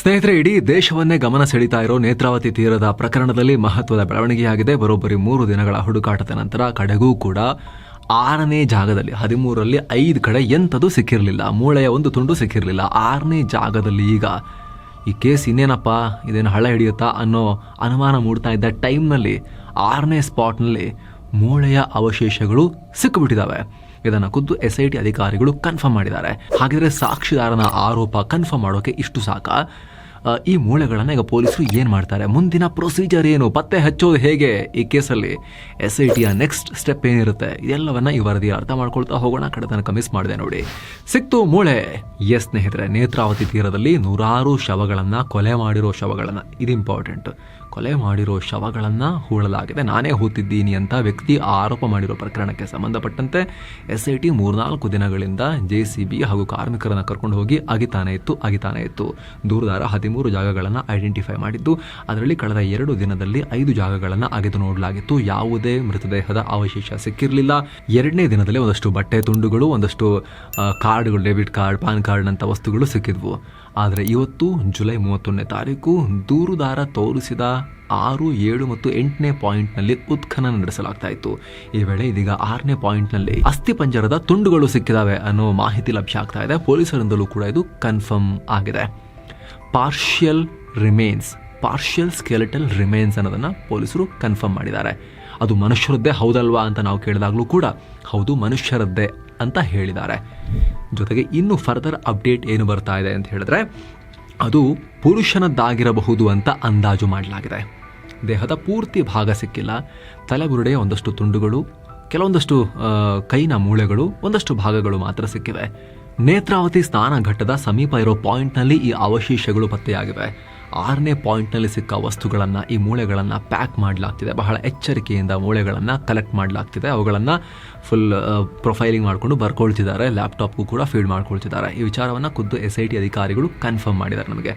ಸ್ನೇಹಿತರೆ, ಇಡೀ ದೇಶವನ್ನೇ ಗಮನ ಸೆಳಿತಾ ಇರೋ ನೇತ್ರಾವತಿ ತೀರದ ಪ್ರಕರಣದಲ್ಲಿ ಮಹತ್ವದ ಬೆಳವಣಿಗೆಯಾಗಿದೆ. ಬರೋಬ್ಬರಿ ಮೂರು ದಿನಗಳ ಹುಡುಕಾಟದ ನಂತರ ಕಡೆಗೂ ಕೂಡ ಆರನೇ ಜಾಗದಲ್ಲಿ, ಹದಿಮೂರರಲ್ಲಿ ಐದು ಕಡೆ ಎಂಥದ್ದು ಸಿಕ್ಕಿರಲಿಲ್ಲ. ಮೂಳೆಯ ಒಂದು ತುಂಡು ಸಿಕ್ಕಿರಲಿಲ್ಲ. ಆರನೇ ಜಾಗದಲ್ಲಿ ಈಗ ಈ ಕೇಸ್ ಇನ್ನೇನಪ್ಪ? ಇದೇನು ಹಳೆ ಹಿಡಿಯುತ್ತಾ? ಅನ್ನೋ ಅನುಮಾನ ಮೂಡ್ತಾ ಇದ್ದ ಟೈಮ್ನಲ್ಲಿ, ಆರನೇ ಸ್ಪಾಟ್ನಲ್ಲಿ ಮೂಳೆಯ ಅವಶೇಷಗಳು ಸಿಕ್ಕಿಬಿಟ್ಟಿದ್ದಾವೆ ಇದನ್ನು ಖುದ್ದು ಎಸ್ ಐ ಟಿ ಅಧಿಕಾರಿಗಳು ಕನ್ಫರ್ಮ್ ಮಾಡಿದ್ದಾರೆ. ಹಾಗಿದ್ರೆ ಸಾಕ್ಷಿದಾರನ ಆರೋಪ ಕನ್ಫರ್ಮ್ ಮಾಡೋಕೆ ಇಷ್ಟು ಸಾಕ? ಈ ಮೂಳೆಗಳನ್ನು ಈಗ ಪೊಲೀಸರು ಏನು ಮಾಡ್ತಾರೆ? ಮುಂದಿನ ಪ್ರೊಸೀಜರ್ ಏನು? ಪತ್ತೆ ಹಚ್ಚೋದು ಹೇಗೆ ಈ ಕೇಸಲ್ಲಿ? ಎಸ್ ಐ ಟಿಯ ನೆಕ್ಸ್ಟ್ ಸ್ಟೆಪ್ ಏನಿರುತ್ತೆ? ಇದೆಲ್ಲವನ್ನು ಈ ವರದಿ ಅರ್ಥ ಮಾಡ್ಕೊಳ್ತಾ ಹೋಗೋಣ. ಕಡೆ ತನಕ ಮಿಸ್ ಮಾಡಿದೆ ನೋಡಿ. ಸಿಕ್ತು ಮೂಳೆ. ಎಸ್ ಸ್ನೇಹಿತರೆ, ನೇತ್ರಾವತಿ ತೀರದಲ್ಲಿ ನೂರಾರು ಶವಗಳನ್ನು, ಕೊಲೆ ಮಾಡಿರೋ ಶವಗಳನ್ನು. ಇದು ಇಂಪಾರ್ಟೆಂಟ್ ಕೊಲೆ ಮಾಡಿರೋ ಶವಗಳನ್ನು ಹೂಳಲಾಗಿದೆ. ನಾನೇ ಹೂತಿದ್ದೀನಿ ಅಂತ ವ್ಯಕ್ತಿ ಆರೋಪ ಮಾಡಿರೋ ಪ್ರಕರಣಕ್ಕೆ ಸಂಬಂಧಪಟ್ಟಂತೆ ಎಸ್ ಐ ಟಿ ಮೂರ್ನಾಲ್ಕು ದಿನಗಳಿಂದ ಜೆ ಸಿ ಬಿ ಹಾಗೂ ಕಾರ್ಮಿಕರನ್ನು ಕರ್ಕೊಂಡು ಹೋಗಿ ಅಗಿತಾನೆ ಇತ್ತು ಅಗಿತಾನೆ ಇತ್ತು. ದೂರದಾರ ಹದಿಮೂರು ಜಾಗಗಳನ್ನು ಐಡೆಂಟಿಫೈ ಮಾಡಿದ್ದು, ಅದರಲ್ಲಿ ಕಳೆದ ಎರಡು ದಿನದಲ್ಲಿ ಐದು ಜಾಗಗಳನ್ನು ಅಗೆದು ನೋಡಲಾಗಿತ್ತು. ಯಾವುದೇ ಮೃತದೇಹದ ಅವಶೇಷ ಸಿಕ್ಕಿರಲಿಲ್ಲ. ಎರಡನೇ ದಿನದಲ್ಲಿ ಒಂದಷ್ಟು ಬಟ್ಟೆ ತುಂಡುಗಳು, ಒಂದಷ್ಟು ಕಾರ್ಡ್ಗಳು, ಡೆಬಿಟ್ ಕಾರ್ಡ್, ಪಾನ್ ಕಾರ್ಡ್ನಂಥ ವಸ್ತುಗಳು ಸಿಕ್ಕಿದ್ವು. ಆದರೆ ಇವತ್ತು, ಜುಲೈ ಮೂವತ್ತೊಂದನೇ ತಾರೀಕು, ದೂರುದಾರ ತೋರಿಸಿದ ಆರು, ಏಳು ಮತ್ತು ಎಂಟನೇ ಪಾಯಿಂಟ್ನಲ್ಲಿ ಉತ್ಖನನ ನಡೆಸಲಾಗ್ತಾ ಇತ್ತು. ಈ ವೇಳೆ ಇದೀಗ ಆರನೇ ಪಾಯಿಂಟ್ನಲ್ಲಿ ಅಸ್ಥಿಪಂಜರದ ತುಂಡುಗಳು ಸಿಕ್ಕಿದಾವೆ ಅನ್ನೋ ಮಾಹಿತಿ ಲಭ್ಯ ಆಗ್ತಾ ಇದೆ. ಪೊಲೀಸರಿಂದಲೂ ಕೂಡ ಇದು ಕನ್ಫರ್ಮ್ ಆಗಿದೆ. Partial remains, partial skeletal remains ಅನ್ನೋದನ್ನು ಪೊಲೀಸರು ಕನ್ಫರ್ಮ್ ಮಾಡಿದ್ದಾರೆ. ಅದು ಮನುಷ್ಯರದ್ದೇ ಹೌದಲ್ವಾ ಅಂತ ನಾವು ಕೇಳಿದಾಗಲೂ ಕೂಡ ಹೌದು ಮನುಷ್ಯರದ್ದೇ ಅಂತ ಹೇಳಿದ್ದಾರೆ. ಜೊತೆಗೆ ಇನ್ನು ಫರ್ದರ್ ಅಪ್ಡೇಟ್ ಏನು ಬರ್ತಾ ಇದೆ ಅಂತ ಹೇಳಿದ್ರೆ, ಅದು ಪುರುಷನದ್ದಾಗಿರಬಹುದು ಅಂತ ಅಂದಾಜು ಮಾಡಲಾಗಿದೆ. ದೇಹದ ಪೂರ್ತಿ ಭಾಗ ಸಿಕ್ಕಿಲ್ಲ. ತಲೆಬುರುಡೆಯ ಒಂದಷ್ಟು ತುಂಡುಗಳು, ಕೆಲವೊಂದಷ್ಟು ಕೈನ ಮೂಳೆಗಳು, ಒಂದಷ್ಟು ಭಾಗಗಳು ಮಾತ್ರ ಸಿಕ್ಕಿವೆ. ನೇತ್ರಾವತಿ ಸ್ನಾನ ಘಟ್ಟದ ಸಮೀಪ ಇರೋ ಪಾಯಿಂಟ್ನಲ್ಲಿ ಈ ಅವಶೇಷಗಳು ಪತ್ತೆಯಾಗಿವೆ. ಆರನೇ ಪಾಯಿಂಟ್ನಲ್ಲಿ ಸಿಕ್ಕ ವಸ್ತುಗಳನ್ನು, ಈ ಮೂಳೆಗಳನ್ನು ಪ್ಯಾಕ್ ಮಾಡಲಾಗ್ತಿದೆ. ಬಹಳ ಎಚ್ಚರಿಕೆಯಿಂದ ಮೂಳೆಗಳನ್ನು ಕಲೆಕ್ಟ್ ಮಾಡಲಾಗ್ತಿದೆ. ಅವುಗಳನ್ನು ಫುಲ್ ಪ್ರೊಫೈಲಿಂಗ್ ಮಾಡಿಕೊಂಡು ಬರ್ಕೊಳ್ತಿದ್ದಾರೆ. ಲ್ಯಾಪ್ಟಾಪ್ಗೂ ಕೂಡ ಫೀಡ್ ಮಾಡ್ಕೊಳ್ತಿದ್ದಾರೆ. ಈ ವಿಚಾರವನ್ನು ಖುದ್ದು ಎಸ್ ಐ ಟಿ ಅಧಿಕಾರಿಗಳು ಕನ್ಫರ್ಮ್ ಮಾಡಿದ್ದಾರೆ ನಮಗೆ.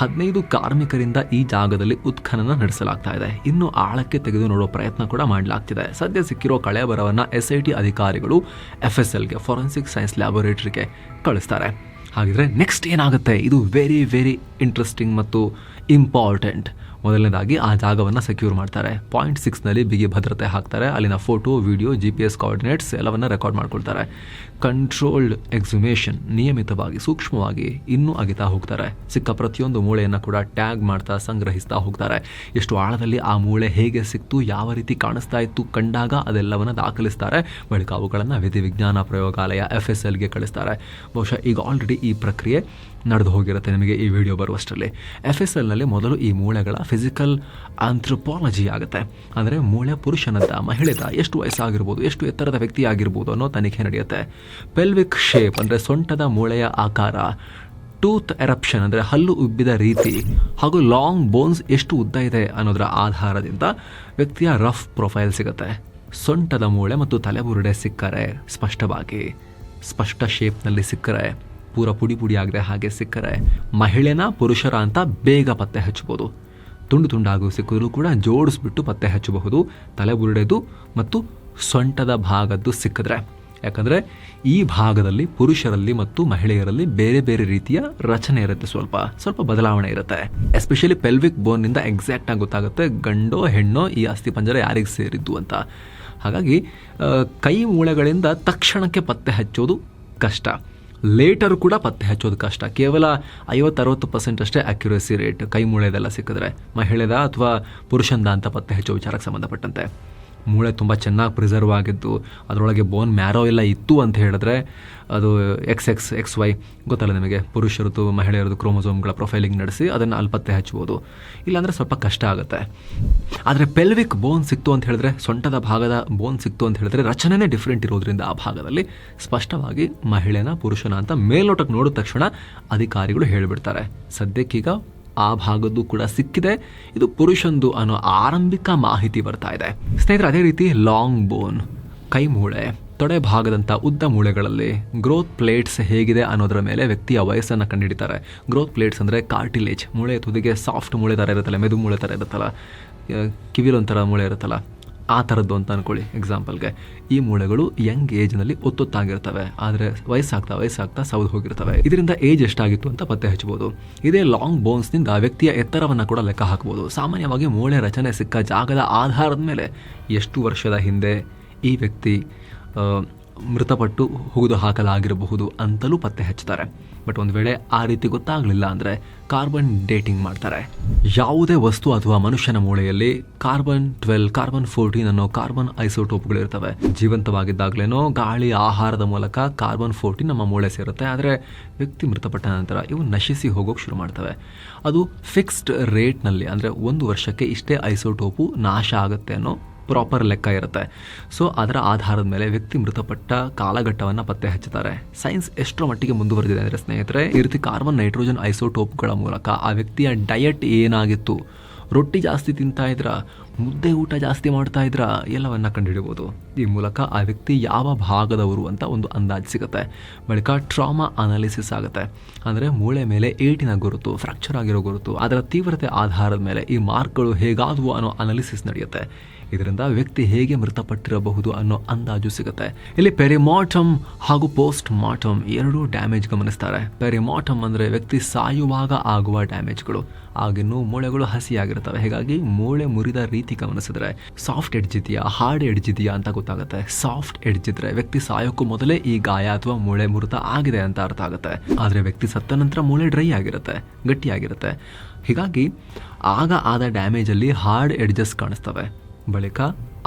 ಹದಿನೈದು ಕಾರ್ಮಿಕರಿಂದ ಈ ಜಾಗದಲ್ಲಿ ಉತ್ಖನನ ನಡೆಸಲಾಗ್ತಾ ಇದೆ. ಇನ್ನು ಆಳಕ್ಕೆ ತೆಗೆದು ನೋಡೋ ಪ್ರಯತ್ನ ಕೂಡ ಮಾಡಲಾಗ್ತಿದೆ. ಸದ್ಯ ಸಿಕ್ಕಿರೋ ಕಳೆ ಬರವನ್ನು ಎಸ್ ಐ ಟಿ ಅಧಿಕಾರಿಗಳು ಎಫ್ ಎಸ್ ಎಲ್ಗೆ ಫಾರೆನ್ಸಿಕ್ ಸೈನ್ಸ್ ಲ್ಯಾಬೊರೇಟರಿಗೆ ಕಳಿಸ್ತಾರೆ. ಹಾಗಿದ್ರೆ ನೆಕ್ಸ್ಟ್ ಏನಾಗುತ್ತೆ? ಇದು ವೆರಿ ವೆರಿ ಇಂಟ್ರೆಸ್ಟಿಂಗ್ ಮತ್ತು ಇಂಪಾರ್ಟೆಂಟ್ ಮೊದಲನೇದಾಗಿ ಆ ಜಾಗವನ್ನು ಸೆಕ್ಯೂರ್ ಮಾಡ್ತಾರೆ. ಪಾಯಿಂಟ್ ಸಿಕ್ಸ್ನಲ್ಲಿ ಬಿಗಿ ಭದ್ರತೆ ಹಾಕ್ತಾರೆ. ಅಲ್ಲಿನ photo video G P S coordinates ಎಲ್ಲವನ್ನು ರೆಕಾರ್ಡ್ ಮಾಡ್ಕೊಳ್ತಾರೆ. ಕಂಟ್ರೋಲ್ಡ್ ಎಕ್ಸುಮೇಷನ್ ನಿಯಮಿತವಾಗಿ, ಸೂಕ್ಷ್ಮವಾಗಿ ಇನ್ನೂ ಅಗಿತಾ ಹೋಗ್ತಾರೆ. ಸಿಕ್ಕ ಪ್ರತಿಯೊಂದು ಮೂಳೆಯನ್ನು ಕೂಡ ಟ್ಯಾಗ್ ಮಾಡ್ತಾ, ಸಂಗ್ರಹಿಸ್ತಾ ಹೋಗ್ತಾರೆ. ಎಷ್ಟು ಆಳದಲ್ಲಿ ಆ ಮೂಳೆ ಹೇಗೆ ಸಿಕ್ತು, ಯಾವ ರೀತಿ ಕಾಣಿಸ್ತಾ ಇತ್ತು ಕಂಡಾಗ ಅದೆಲ್ಲವನ್ನು ದಾಖಲಿಸ್ತಾರೆ. ಬಳಿಕ ಅವುಗಳನ್ನು ವಿಧಿವಿಜ್ಞಾನ ಪ್ರಯೋಗಾಲಯ ಎಫ್ ಎಸ್ ಎಲ್ಗೆ ಕಳಿಸ್ತಾರೆ. ಬಹುಶಃ ಈಗ ಆಲ್ರೆಡಿ ಈ ಪ್ರಕ್ರಿಯೆ ನಡೆದು ಹೋಗಿರುತ್ತೆ ನಿಮಗೆ ಈ ವಿಡಿಯೋ ಬರುವಷ್ಟರಲ್ಲಿ. ಎಫ್ ಎಸ್ ಎಲ್ನಲ್ಲಿ ಮೊದಲು ಈ ಮೂಳೆಗಳ ಫಿಸಿಕಲ್ ಆಂಥ್ರೋಪಾಲಜಿ ಆಗುತ್ತೆ. ಅಂದರೆ ಮೂಳೆ ಪುರುಷನದ್ದ ಮಹಿಳೆದ ಎಷ್ಟು ವಯಸ್ಸಾಗಿರ್ಬೋದು, ಎಷ್ಟು ಎತ್ತರದ ವ್ಯಕ್ತಿ ಆಗಿರ್ಬೋದು ಅನ್ನೋ ತನಿಖೆ ನಡೆಯುತ್ತೆ. ಪೆಲ್ವಿಕ್ ಶೇಪ್ ಅಂದರೆ ಸೊಂಟದ ಮೂಳೆಯ ಆಕಾರ ಟೂತ್ ಎರಪ್ಷನ್ ಅಂದರೆ ಹಲ್ಲು ಉಬ್ಬಿದ ರೀತಿ, ಹಾಗೂ ಲಾಂಗ್ ಬೋನ್ಸ್ ಎಷ್ಟು ಉದ್ದ ಇದೆ ಅನ್ನೋದರ ಆಧಾರದಿಂದ ವ್ಯಕ್ತಿಯ ರಫ್ ಪ್ರೊಫೈಲ್ ಸಿಗುತ್ತೆ. ಸೊಂಟದ ಮೂಳೆ ಮತ್ತು ತಲೆಬುರುಡೆ ಸಿಕ್ಕರೆ ಸ್ಪಷ್ಟವಾಗಿ, ಸ್ಪಷ್ಟ ಶೇಪ್ನಲ್ಲಿ ಸಿಕ್ಕರೆ, ಪೂರ ಪುಡಿ ಪುಡಿ ಆಗದೆ ಹಾಗೆ ಸಿಕ್ಕರೆ, ಮಹಿಳೆನ ಪುರುಷರ ಅಂತ ಬೇಗ ಪತ್ತೆ ಹಚ್ಚಬಹುದು. ತುಂಡು ತುಂಡಾಗು ಸಿಕ್ಕಿದ್ರು ಕೂಡ ಜೋಡಿಸ್ಬಿಟ್ಟು ಪತ್ತೆ ಹಚ್ಚಬಹುದು, ತಲೆ ಬುರುಡೆದು ಮತ್ತು ಸೊಂಟದ ಭಾಗದ್ದು ಸಿಕ್ಕಿದ್ರೆ. ಯಾಕಂದರೆ ಈ ಭಾಗದಲ್ಲಿ ಪುರುಷರಲ್ಲಿ ಮತ್ತು ಮಹಿಳೆಯರಲ್ಲಿ ಬೇರೆ ಬೇರೆ ರೀತಿಯ ರಚನೆ ಇರುತ್ತೆ ಸ್ವಲ್ಪ ಸ್ವಲ್ಪ ಬದಲಾವಣೆ ಇರುತ್ತೆ. ಎಸ್ಪೆಷಲಿ ಪೆಲ್ವಿಕ್ ಬೋನ್ನಿಂದ ಎಕ್ಸಾಕ್ಟ್ ಆಗಿ ಗೊತ್ತಾಗುತ್ತೆ ಗಂಡೋ, ಹೆಣ್ಣೋ ಈ ಅಸ್ಥಿಪಂಜರ ಯಾರಿಗೆ ಸೇರಿದ್ದು ಅಂತ. ಹಾಗಾಗಿ ಕೈ ಮೂಳೆಗಳಿಂದ ತಕ್ಷಣಕ್ಕೆ ಪತ್ತೆ ಹಚ್ಚೋದು ಕಷ್ಟ. ಲೇಟರ್ ಕೂಡ ಪತ್ತೆ ಹಚ್ಚೋದು ಕಷ್ಟ. ಕೇವಲ ಐವತ್ತರವತ್ತು ಪರ್ಸೆಂಟ್ ಅಷ್ಟೇ ಅಕ್ಯುರಸಿ ರೇಟ್ ಕೈ ಮೂಳೆದೆಲ್ಲ ಸಿಕ್ಕಿದ್ರೆ ಮಹಿಳೆದ ಅಥವಾ ಪುರುಷಂದ ಅಂತ ಪತ್ತೆ ಹಚ್ಚೋ ವಿಚಾರಕ್ಕೆ ಸಂಬಂಧಪಟ್ಟಂತೆ. ಮೂಳೆ ತುಂಬ ಚೆನ್ನಾಗಿ ಪ್ರಿಸರ್ವ್ ಆಗಿದ್ದು, ಅದರೊಳಗೆ ಬೋನ್ ಮ್ಯಾರೋ ಎಲ್ಲ ಇತ್ತು ಅಂತ ಹೇಳಿದ್ರೆ, ಅದು ಎಕ್ಸ್ ಎಕ್ಸ್ ಎಕ್ಸ್ ವೈ ಗೊತ್ತಲ್ಲ ನಿಮಗೆ? ಪುರುಷರದ್ದು, ಮಹಿಳೆಯರದ್ದು ಕ್ರೋಮೋಸೋಮ್ಗಳ ಪ್ರೊಫೈಲಿಂಗ್ ನಡೆಸಿ ಅದನ್ನು ಅಲ್ಪತ್ತೆ ಹಚ್ಬೋದು ಇಲ್ಲಾಂದರೆ ಸ್ವಲ್ಪ ಕಷ್ಟ ಆಗುತ್ತೆ. ಆದರೆ ಪೆಲ್ವಿಕ್ ಬೋನ್ ಸಿಕ್ತು ಅಂತ ಹೇಳಿದ್ರೆ, ಸೊಂಟದ ಭಾಗದ ಬೋನ್ ಸಿಕ್ತು ಅಂತ ಹೇಳಿದ್ರೆ ರಚನೆನೇ ಡಿಫ್ರೆಂಟ್ ಇರೋದ್ರಿಂದ ಆ ಭಾಗದಲ್ಲಿ. ಸ್ಪಷ್ಟವಾಗಿ ಮಹಿಳೆನ, ಪುರುಷನ ಅಂತ ಮೇಲ್ನೋಟಕ್ಕೆ ನೋಡಿದ ತಕ್ಷಣ ಅಧಿಕಾರಿಗಳು ಹೇಳಿಬಿಡ್ತಾರೆ. ಸದ್ಯಕ್ಕೀಗ ಆ ಭಾಗದ್ದು ಕೂಡ ಸಿಕ್ಕಿದೆ. ಇದು ಪುರುಷಂದು ಅನ್ನೋ ಆರಂಭಿಕ ಮಾಹಿತಿ ಬರ್ತಾ ಇದೆ. ಸ್ನೇಹಿತರೆ, ಅದೇ ರೀತಿ ಲಾಂಗ್ ಬೋನ್ ಕೈ ಮೂಳೆ, ತೊಡೆ ಭಾಗದಂಥ ಉದ್ದ ಮೂಳೆಗಳಲ್ಲಿ ಗ್ರೋತ್ ಪ್ಲೇಟ್ಸ್ ಹೇಗಿದೆ ಅನ್ನೋದರ ಮೇಲೆ ವ್ಯಕ್ತಿಯ ವಯಸ್ಸನ್ನು ಕಂಡುಹಿಡಿತಾರೆ ಗ್ರೋತ್ ಪ್ಲೇಟ್ಸ್ ಅಂದರೆ ಕಾರ್ಟಿಲೇಜ್ ಮೂಳೆ ತುದಿಗೆ ಸಾಫ್ಟ್ ಮೂಳೆ ಥರ ಇರುತ್ತಲ್ಲ, ಮೆದು ಮೂಳೆ ಥರ ಇರುತ್ತಲ್ಲ ಕಿವಿಲೊಂಥರ ಮೂಳೆ ಇರುತ್ತಲ್ಲ. ಆ ಥರದ್ದು ಅಂತ ಅನ್ಕೊಳ್ಳಿ ಎಕ್ಸಾಂಪಲ್ಗೆ ಈ ಮೂಳೆಗಳು ಯಂಗ್ ಏಜ್ನಲ್ಲಿ ಒತ್ತೊತ್ತಾಗಿರ್ತವೆ. ಆದರೆ ವಯಸ್ಸಾಗ್ತಾ ವಯಸ್ಸಾಗ್ತಾ ಸೌದು ಹೋಗಿರ್ತವೆ. ಇದರಿಂದ ಏಜ್ ಎಷ್ಟಾಗಿತ್ತು ಅಂತ ಪತ್ತೆ ಹಚ್ಚಬಹುದು ಇದೇ ಲಾಂಗ್ ಬೋನ್ಸ್ನಿಂದ ವ್ಯಕ್ತಿಯ ಎತ್ತರವನ್ನು ಕೂಡ ಲೆಕ್ಕ ಹಾಕಬಹುದು ಸಾಮಾನ್ಯವಾಗಿ ಮೂಳೆ ರಚನೆ ಸಿಕ್ಕ ಜಾಗದ ಆಧಾರದ ಮೇಲೆ ಎಷ್ಟು ವರ್ಷದ ಹಿಂದೆ ಈ ವ್ಯಕ್ತಿ ಮೃತಪಟ್ಟು ಹುಗಿದು ಹಾಕಲಾಗಿರಬಹುದು ಅಂತಲೂ ಪತ್ತೆ ಹಚ್ತಾರೆ ಬಟ್ ಒಂದು ವೇಳೆ ಆ ರೀತಿ ಗೊತ್ತಾಗಲಿಲ್ಲ ಅಂದರೆ ಕಾರ್ಬನ್ ಡೇಟಿಂಗ್ ಮಾಡ್ತಾರೆ. ಯಾವುದೇ ವಸ್ತು ಅಥವಾ ಮನುಷ್ಯನ ಮೂಳೆಯಲ್ಲಿ ಕಾರ್ಬನ್ ಟ್ವೆಲ್, ಕಾರ್ಬನ್ ಫೋರ್ಟೀನ್ ಅನ್ನೋ ಕಾರ್ಬನ್ ಐಸೋಟೋಪ್ಗಳಿರ್ತವೆ. ಜೀವಂತವಾಗಿದ್ದಾಗಲೇನೋ ಗಾಳಿ, ಆಹಾರದ ಮೂಲಕ ಕಾರ್ಬನ್ ಫೋರ್ಟೀನ್ ನಮ್ಮ ಮೂಳೆ ಸೇರುತ್ತೆ. ಆದರೆ ವ್ಯಕ್ತಿ ಮೃತಪಟ್ಟ ನಂತರ ಇವು ನಶಿಸಿ ಹೋಗೋಕೆ ಶುರು ಮಾಡ್ತವೆ. ಅದು ಫಿಕ್ಸ್ಡ್ ರೇಟ್ನಲ್ಲಿ, ಅಂದರೆ ಒಂದು ವರ್ಷಕ್ಕೆ ಇಷ್ಟೇ ಐಸೋಟೋಪು ನಾಶ ಆಗುತ್ತೆ ಅನ್ನೋ ಪ್ರಾಪರ್ ಲೆಕ್ಕ ಇರುತ್ತೆ. ಸೊ ಅದರ ಆಧಾರದ ಮೇಲೆ ವ್ಯಕ್ತಿ ಮೃತಪಟ್ಟ ಕಾಲಘಟ್ಟವನ್ನು ಪತ್ತೆ ಹಚ್ಚುತ್ತಾರೆ. ಸೈನ್ಸ್ ಎಷ್ಟರ ಮಟ್ಟಿಗೆ ಮುಂದುವರೆದಿದೆ ಅಂದರೆ ಸ್ನೇಹಿತರೆ, ಈ ರೀತಿ ಕಾರ್ಬನ್ ನೈಟ್ರೋಜನ್ ಐಸೋಟೋಪ್ಗಳ ಮೂಲಕ ಆ ವ್ಯಕ್ತಿಯ ಡಯಟ್ ಏನಾಗಿತ್ತು? ರೊಟ್ಟಿ ಜಾಸ್ತಿ ತಿಂತಾ ಇದ್ರ? ಮುದ್ದೆ ಊಟ ಜಾಸ್ತಿ ಮಾಡ್ತಾ ಇದ್ರ? ಎಲ್ಲವನ್ನ ಕಂಡುಹಿಡಿಬೋದು. ಈ ಮೂಲಕ ಆ ವ್ಯಕ್ತಿ ಯಾವ ಭಾಗದವರು ಅಂತ ಒಂದು ಅಂದಾಜು ಸಿಗುತ್ತೆ. ಬಳಿಕ ಟ್ರಾಮಾ ಅನಾಲಿಸಿಸ್ ಆಗುತ್ತೆ. ಅಂದರೆ ಮೂಳೆ ಮೇಲೆ ಏಟಿನ ಗುರುತು, ಫ್ರಾಕ್ಚರ್ ಆಗಿರೋ ಗುರುತು, ಅದರ ತೀವ್ರತೆ ಆಧಾರದ ಮೇಲೆ ಈ ಮಾರ್ಕ್ಗಳು ಹೇಗಾದವು ಅನ್ನೋ ಅನಾಲಿಸಿಸ್ ನಡೆಯುತ್ತೆ. ಇದರಿಂದ ವ್ಯಕ್ತಿ ಹೇಗೆ ಮೃತಪಟ್ಟಿರಬಹುದು ಅನ್ನೋ ಅಂದಾಜು ಸಿಗುತ್ತೆ. ಇಲ್ಲಿ ಪೆರಿಮಾಟಮ್ ಹಾಗೂ ಪೋಸ್ಟ್ ಮಾರ್ಟಮ್ ಎರಡೂ ಡ್ಯಾಮೇಜ್ ಗಮನಿಸ್ತಾರೆ. ಪೆರಿಮಾಟಮ್ ಅಂದರೆ ವ್ಯಕ್ತಿ ಸಾಯುವಾಗ ಆಗುವ ಡ್ಯಾಮೇಜ್ಗಳು. ಆಗಿನ್ನೂ ಮೂಳೆಗಳು ಹಸಿಯಾಗಿರ್ತವೆ ಹೀಗಾಗಿ ಮೂಳೆ ಮುರಿದ ರೀತಿ ಗಮನಿಸಿದ್ರೆ ಸಾಫ್ಟ್ ಎಡ್ಜ್ ಇದೆಯಾ ಹಾರ್ಡ್ ಎಡ್ಜ್ ಇದೆಯಾ ಅಂತ ಗೊತ್ತಾಗುತ್ತೆ. ಸಾಫ್ಟ್ ಎಡ್ಜ್ ಇದ್ರೆ ವ್ಯಕ್ತಿ ಸಾಯೋಕ್ಕೂ ಮೊದಲೇ ಈ ಗಾಯ ಅಥವಾ ಮೂಳೆ ಮುರಿತ ಆಗಿದೆ ಅಂತ ಅರ್ಥ ಆಗುತ್ತೆ. ಆದರೆ ವ್ಯಕ್ತಿ ಸತ್ತ ನಂತರ ಮೂಳೆ ಡ್ರೈ ಆಗಿರುತ್ತೆ, ಗಟ್ಟಿಯಾಗಿರುತ್ತೆ. ಹೀಗಾಗಿ ಆಗ ಆದ ಡ್ಯಾಮೇಜಲ್ಲಿ ಹಾರ್ಡ್ ಎಡ್ಜಸ್ ಕಾಣಿಸ್ತವೆ. ಬಳಿಕ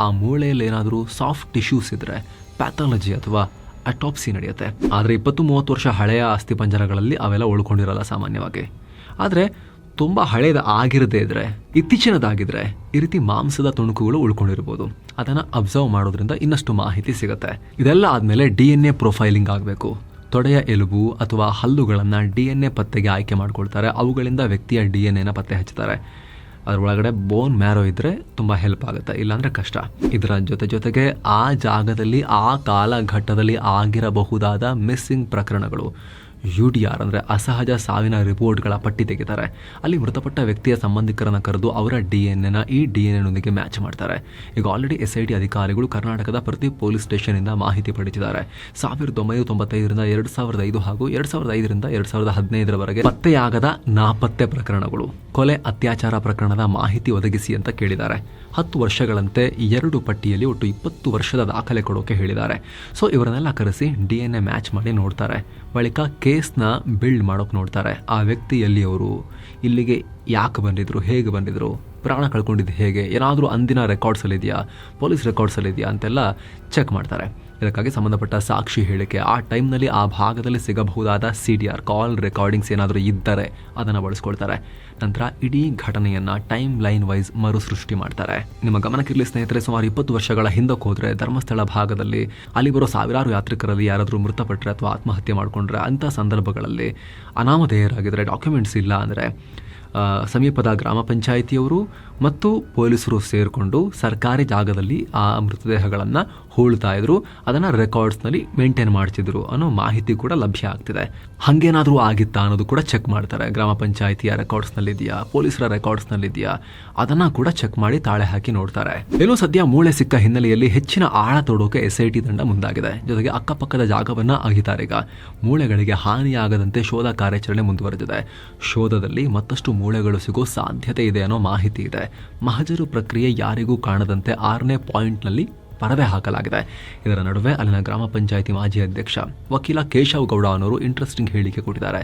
ಆ ಮೂಳೆಯಲ್ಲಿ ಏನಾದರೂ ಸಾಫ್ಟ್ ಟಿಶ್ಯೂಸ್ ಇದ್ದರೆ ಪ್ಯಾಥಾಲಜಿ ಅಥವಾ ಅಟಾಪ್ಸಿ ನಡೆಯುತ್ತೆ. ಆದರೆ ಇಪ್ಪತ್ತು ಮೂವತ್ತು ವರ್ಷ ಹಳೆಯ ಅಸ್ಥಿಪಂಜರಗಳಲ್ಲಿ ಅವೆಲ್ಲ ಉಳ್ಕೊಂಡಿರಲ್ಲ ಸಾಮಾನ್ಯವಾಗಿ. ಆದರೆ ತುಂಬ ಹಳೇದ ಆಗಿರದೇ ಇದ್ರೆ, ಇತ್ತೀಚಿನದಾಗಿದ್ರೆ ಈ ರೀತಿ ಮಾಂಸದ ತುಣುಕುಗಳು ಉಳ್ಕೊಂಡಿರ್ಬೋದು. ಅದನ್ನು ಅಬ್ಸರ್ವ್ ಮಾಡೋದ್ರಿಂದ ಇನ್ನಷ್ಟು ಮಾಹಿತಿ ಸಿಗುತ್ತೆ. ಇದೆಲ್ಲ ಆದಮೇಲೆ ಡಿ ಎನ್ ಎ ಪ್ರೊಫೈಲಿಂಗ್ ಆಗಬೇಕು. ತೊಡೆಯ ಎಲುಬು ಅಥವಾ ಹಲ್ಲುಗಳನ್ನು ಡಿ ಎನ್ ಎ ಪತ್ತೆಗೆ ಆಯ್ಕೆ ಮಾಡ್ಕೊಳ್ತಾರೆ. ಅವುಗಳಿಂದ ವ್ಯಕ್ತಿಯ ಡಿ ಎನ್ ಎನ ಪತ್ತೆ ಹಚ್ತಾರೆ ಅದರೊಳಗಡೆ ಬೋನ್ ಮ್ಯಾರೋ ಇದ್ದರೆ ತುಂಬ ಹೆಲ್ಪ್ ಆಗುತ್ತೆ, ಇಲ್ಲಾಂದರೆ ಕಷ್ಟ. ಇದರ ಜೊತೆ ಜೊತೆಗೆ ಆ ಜಾಗದಲ್ಲಿ, ಆ ಕಾಲಘಟ್ಟದಲ್ಲಿ ಆಗಿರಬಹುದಾದ ಮಿಸ್ಸಿಂಗ್ ಪ್ರಕರಣಗಳು. ಯು ಡಿ ಆರ್ ಅಂದರೆ ಅಸಹಜ ಸಾವಿನ ರಿಪೋರ್ಟ್ಗಳ ಪಟ್ಟಿ ತೆಗಿತಾರೆ. ಅಲ್ಲಿ ಮೃತಪಟ್ಟ ವ್ಯಕ್ತಿಯ ಸಂಬಂಧಿಕರನ್ನು ಕರೆದು ಅವರ ಡಿ ಎನ್ ಎನ ಈ ಡಿ ಎನ್ ಎನೊಂದಿಗೆ ಮ್ಯಾಚ್ ಮಾಡ್ತಾರೆ. ಈಗ ಆಲ್ರೆಡಿ ಎಸ್ ಐ ಟಿ ಅಧಿಕಾರಿಗಳು ಕರ್ನಾಟಕದ ಪ್ರತಿ ಪೊಲೀಸ್ ಸ್ಟೇಷನಿಂದ ಮಾಹಿತಿ ಪಡೆದಿದ್ದಾರೆ. ಸಾವಿರದ ಒಂಬೈನೂರ ತೊಂಬತ್ತೈದರಿಂದ ಎರಡು ಸಾವಿರದ ಐದು ಹಾಗೂ ಎರಡು ಸಾವಿರದ ಐದರಿಂದ ಎರಡು ಸಾವಿರದ ಹದಿನೈದರವರೆಗೆ ಪತ್ತೆಯಾಗದ ನಾಪತ್ತೆ ಪ್ರಕರಣಗಳು. ಕೊಲೆ ಅತ್ಯಾಚಾರ ಪ್ರಕರಣದ ಮಾಹಿತಿ ಒದಗಿಸಿ ಅಂತ ಕೇಳಿದ್ದಾರೆ. ಹತ್ತು ವರ್ಷಗಳಂತೆ ಎರಡು ಪಟ್ಟಿಯಲ್ಲಿ ಒಟ್ಟು ಇಪ್ಪತ್ತು ವರ್ಷದ ದಾಖಲೆ ಕೊಡೋಕೆ ಹೇಳಿದ್ದಾರೆ. ಸೊ ಇವರನ್ನೆಲ್ಲ ಕರೆಸಿ ಡಿ ಎನ್ ಎ ಮ್ಯಾಚ್ ಮಾಡಿ ನೋಡ್ತಾರೆ. ಬಳಿಕ ಕೇಸ್ನ ಬಿಲ್ಡ್ ಮಾಡೋಕೆ ನೋಡ್ತಾರೆ. ಆ ವ್ಯಕ್ತಿ ಎಲ್ಲಿಯವರು? ಇಲ್ಲಿಗೆ ಯಾಕೆ ಬಂದಿದ್ರು? ಹೇಗೆ ಬಂದಿದ್ರು? ಪ್ರಾಣ ಕಳ್ಕೊಂಡಿದ್ದು ಹೇಗೆ? ಏನಾದರೂ ಅಂದಿನ ರೆಕಾರ್ಡ್ಸಲ್ಲಿದೆಯಾ ಪೊಲೀಸ್ ರೆಕಾರ್ಡ್ಸಲ್ಲಿದೆಯಾ ಅಂತೆಲ್ಲ ಚೆಕ್ ಮಾಡ್ತಾರೆ. ಇದಕ್ಕಾಗಿ ಸಂಬಂಧಪಟ್ಟ ಸಾಕ್ಷಿ ಹೇಳಿಕೆ. ಆ ಟೈಮ್ನಲ್ಲಿ ಆ ಭಾಗದಲ್ಲಿ ಸಿಗಬಹುದಾದ C D R call recordings ಏನಾದರೂ ಇದ್ದರೆ ಅದನ್ನು ಬಳಸ್ಕೊಳ್ತಾರೆ. ನಂತರ ಇಡೀ ಘಟನೆಯನ್ನು ಟೈಮ್ ಲೈನ್ ವೈಸ್ ಮರುಸೃಷ್ಟಿ ಮಾಡ್ತಾರೆ. ನಿಮ್ಮ ಗಮನಕ್ಕಿರಲಿ ಸ್ನೇಹಿತರೆ, ಸುಮಾರು ಇಪ್ಪತ್ತು ವರ್ಷಗಳ ಹಿಂದಕ್ಕೆ ಹೋದರೆ ಧರ್ಮಸ್ಥಳ ಭಾಗದಲ್ಲಿ ಅಲ್ಲಿ ಬರೋ ಸಾವಿರಾರು ಯಾತ್ರಿಕರಲ್ಲಿ ಯಾರಾದರೂ ಮೃತಪಟ್ಟರೆ ಅಥವಾ ಆತ್ಮಹತ್ಯೆ ಮಾಡಿಕೊಂಡ್ರೆ ಅಂಥ ಸಂದರ್ಭಗಳಲ್ಲಿ ಅನಾಮಧೇಯರಾಗಿದ್ದರೆ ಡಾಕ್ಯುಮೆಂಟ್ಸ್ ಇಲ್ಲ ಅಂದರೆ ಸಮೀಪದ ಗ್ರಾಮ ಪಂಚಾಯಿತಿಯವರು ಮತ್ತು ಪೊಲೀಸರು ಸೇರಿಕೊಂಡು ಸರ್ಕಾರಿ ಜಾಗದಲ್ಲಿ ಆ ಮೃತದೇಹಗಳನ್ನು ಹೂಳ್ತಾ ಇದ್ರು, ಅದನ್ನು ರೆಕಾರ್ಡ್ಸ್ನಲ್ಲಿ ಮೇಂಟೈನ್ ಮಾಡ್ತಿದ್ರು ಅನ್ನೋ ಮಾಹಿತಿ ಕೂಡ ಲಭ್ಯ ಆಗ್ತಿದೆ. ಹಾಗೇನಾದರೂ ಆಗಿತ್ತಾ ಅನ್ನೋದು ಕೂಡ ಚೆಕ್ ಮಾಡ್ತಾರೆ. ಗ್ರಾಮ ಪಂಚಾಯಿತಿಯ ರೆಕಾರ್ಡ್ಸ್ನಲ್ಲಿದೆಯಾ ಪೊಲೀಸರ ರೆಕಾರ್ಡ್ಸ್ನಲ್ಲಿದೆಯಾ ಅದನ್ನು ಕೂಡ ಚೆಕ್ ಮಾಡಿ ತಾಳೆ ಹಾಕಿ ನೋಡ್ತಾರೆ. ಎಲ್ಲೂ ಸದ್ಯ ಮೂಳೆ ಸಿಕ್ಕ ಹಿನ್ನೆಲೆಯಲ್ಲಿ ಹೆಚ್ಚಿನ ಆಳ ತೋಡೋಕೆ ಎಸ್ ಐ ಟಿ ತಂಡ ಮುಂದಾಗಿದೆ. ಜೊತೆಗೆ ಅಕ್ಕಪಕ್ಕದ ಜಾಗವನ್ನು ಅಗಿತಾರೀಗ ಮೂಳೆಗಳಿಗೆ ಹಾನಿಯಾಗದಂತೆ ಶೋಧ ಕಾರ್ಯಾಚರಣೆ ಮುಂದುವರೆದಿದೆ. ಶೋಧದಲ್ಲಿ ಮತ್ತಷ್ಟು ಮೂಳೆಗಳು ಸಿಗೋ ಸಾಧ್ಯತೆ ಇದೆ ಅನ್ನೋ ಮಾಹಿತಿ ಇದೆ. ಮಹಜರು ಪ್ರಕ್ರಿಯೆ ಯಾರಿಗೂ ಕಾಣದಂತೆ ಆರನೇ ಪಾಯಿಂಟ್ನಲ್ಲಿ ಪರದೆ ಹಾಕಲಾಗಿದೆ. ಇದರ ನಡುವೆ ಅಲ್ಲಿನ ಗ್ರಾಮ ಪಂಚಾಯಿತಿ ಮಾಜಿ ಅಧ್ಯಕ್ಷ ವಕೀಲ ಕೇಶವ್ ಗೌಡ ಅನ್ನೋರು ಇಂಟ್ರೆಸ್ಟಿಂಗ್ ಹೇಳಿಕೆ ಕೊಟ್ಟಿದ್ದಾರೆ.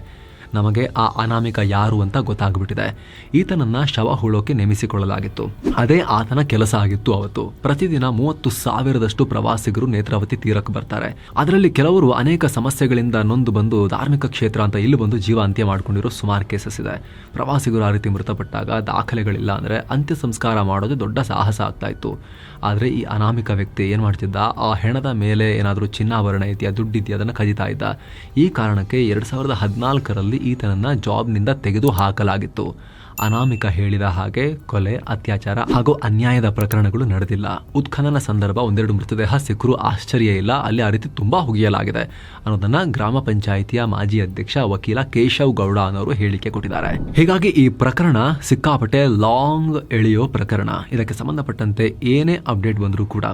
ನಮಗೆ ಆ ಅನಾಮಿಕ ಯಾರು ಅಂತ ಗೊತ್ತಾಗ್ಬಿಟ್ಟಿದೆ. ಈತನನ್ನ ಶವ ಹೂಳೋಕೆ ನೇಮಿಸಿಕೊಳ್ಳಲಾಗಿತ್ತು. ಅದೇ ಆತನ ಕೆಲಸ ಆಗಿತ್ತು ಅವತ್ತು. ಪ್ರತಿದಿನ ಮೂವತ್ತು ಸಾವಿರದಷ್ಟು ಪ್ರವಾಸಿಗರು ನೇತ್ರಾವತಿ ತೀರಕ್ಕೆ ಬರ್ತಾರೆ. ಅದರಲ್ಲಿ ಕೆಲವರು ಅನೇಕ ಸಮಸ್ಯೆಗಳಿಂದ ನೊಂದು ಬಂದು ಧಾರ್ಮಿಕ ಕ್ಷೇತ್ರ ಅಂತ ಇಲ್ಲಿ ಬಂದು ಜೀವ ಅಂತ್ಯ ಮಾಡ್ಕೊಂಡಿರೋ ಸುಮಾರು ಕೇಸಸ್ ಇದೆ. ಪ್ರವಾಸಿಗರು ಆ ರೀತಿ ಮೃತಪಟ್ಟಾಗ ದಾಖಲೆಗಳಿಲ್ಲ ಅಂದ್ರೆ ಅಂತ್ಯ ಸಂಸ್ಕಾರ ಮಾಡೋದು ದೊಡ್ಡ ಸಾಹಸ ಆಗ್ತಾ ಇತ್ತು. ಆದರೆ ಈ ಅನಾಮಿಕ ವ್ಯಕ್ತಿ ಏನು ಮಾಡ್ತಿದ್ದ? ಆ ಹೆಣದ ಮೇಲೆ ಏನಾದರೂ ಚಿನ್ನಾಭರಣ ಇದೆಯಾ, ದುಡ್ಡಿದೆಯಾ ಅದನ್ನು ಕದೀತಾ ಇದ್ದ. ಈ ಕಾರಣಕ್ಕೆ ಎರಡು ಸಾವಿರದ ಹದಿನಾಲ್ಕರಲ್ಲಿ ಈತನನ್ನು ಜಾಬ್ನಿಂದ ತೆಗೆದು ಹಾಕಲಾಗಿತ್ತು ಅನಾಮಿಕ ಹೇಳಿದ ಹಾಗೆ ಕೊಲೆ, ಅತ್ಯಾಚಾರ ಹಾಗೂ ಅನ್ಯಾಯದ ಪ್ರಕರಣಗಳು ನಡೆದಿಲ್ಲ. ಉತ್ಖನನ ಸಂದರ್ಭ ಒಂದೆರಡು ಮೃತದೇಹ ಸಿಕ್ಕರೂ ಆಶ್ಚರ್ಯ ಇಲ್ಲ. ಅಲ್ಲಿ ಆ ರೀತಿ ತುಂಬಾ ಹುಗಿಯಲಾಗಿದೆ. ಅನ್ನೋದನ್ನ ಗ್ರಾಮ ಪಂಚಾಯಿತಿಯ ಮಾಜಿ ಅಧ್ಯಕ್ಷ ವಕೀಲ ಕೇಶವ್ ಗೌಡ ಅನ್ನೋರು ಹೇಳಿಕೆ ಕೊಟ್ಟಿದ್ದಾರೆ. ಹೀಗಾಗಿ ಈ ಪ್ರಕರಣ ಸಿಕ್ಕಾಪಟ್ಟೆ ಲಾಂಗ್ ಎಳೆಯೋ ಪ್ರಕರಣ. ಇದಕ್ಕೆ ಸಂಬಂಧಪಟ್ಟಂತೆ ಏನೇ ಅಪ್ಡೇಟ್ ಬಂದರೂ ಕೂಡ,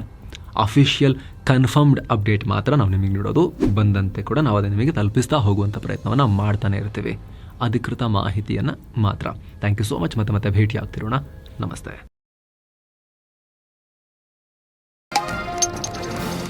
ಅಫಿಷಿಯಲ್ ಕನ್ಫರ್ಮ್ಡ್ ಅಪ್ಡೇಟ್ ಮಾತ್ರ ನಾವು ನಿಮಗೆ ನೀಡೋದು. ಬಂದಂತೆ ಕೂಡ ನಾವು ಅದನ್ನು ನಿಮಗೆ ತಲುಪಿಸ್ತಾ ಹೋಗುವಂಥ ಪ್ರಯತ್ನವನ್ನು ಮಾಡ್ತಾನೆ ಇರ್ತೀವಿ. ಅಧಿಕೃತ ಮಾಹಿತಿಯನ್ನು ಮಾತ್ರ. ಥ್ಯಾಂಕ್ ಯು ಸೋ ಮಚ್ ಮತ್ತೆ ಮತ್ತೆ ಭೇಟಿ ಆಗ್ತಿರೋಣ ನಮಸ್ತೆ.